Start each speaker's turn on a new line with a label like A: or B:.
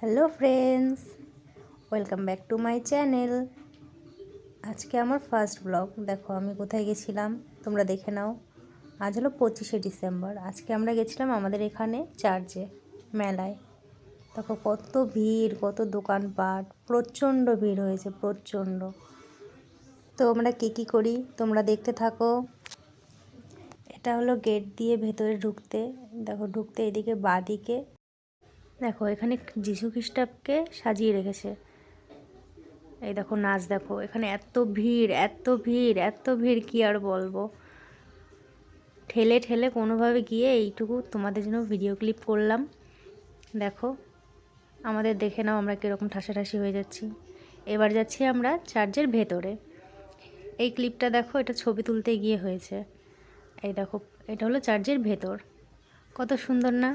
A: Hello friends, welcome back to my channel. আজকে আমার first blog. দেখো, আমি কোথায় গেছিলাম, তোমরা দেখে নাও। আজ হলো পঁচিশে ডিসেম্বর। আজকে আমরা গেছিলাম আমাদের এখানে চার্চে, মেলায়। দেখো, কত ভিড়, কত দোকানপাট, প্রচণ্ড ভিড় হয়েছে, প্রচণ্ড। তো আমরা কী কী করি, তোমরা দেখতে থাকো। এটা হলো গেট দিয়ে ভেতরে ঢুকতে। দেখো, ঢুকতে এদিকে বাদিকে দেখো, এখানে যিশু খ্রিস্টাবকে সাজিয়ে রেখেছে। এই দেখো, নাচ দেখো, এখানে এত ভিড় এত ভিড় এত ভিড়, কি আর বলব? ঠেলে ঠেলে কোনোভাবে গিয়ে এইটুকু তোমাদের জন্য ভিডিও ক্লিপ করলাম। দেখো, আমাদের দেখে নাও আমরা কীরকম ঠাসাঠাসি হয়ে যাচ্ছি। এবার যাচ্ছি আমরা চার্চের ভেতরে। এই ক্লিপটা দেখো, এটা ছবি তুলতে গিয়ে হয়েছে। এই দেখো, এটা হলো চার্চের ভেতর। কত সুন্দর না?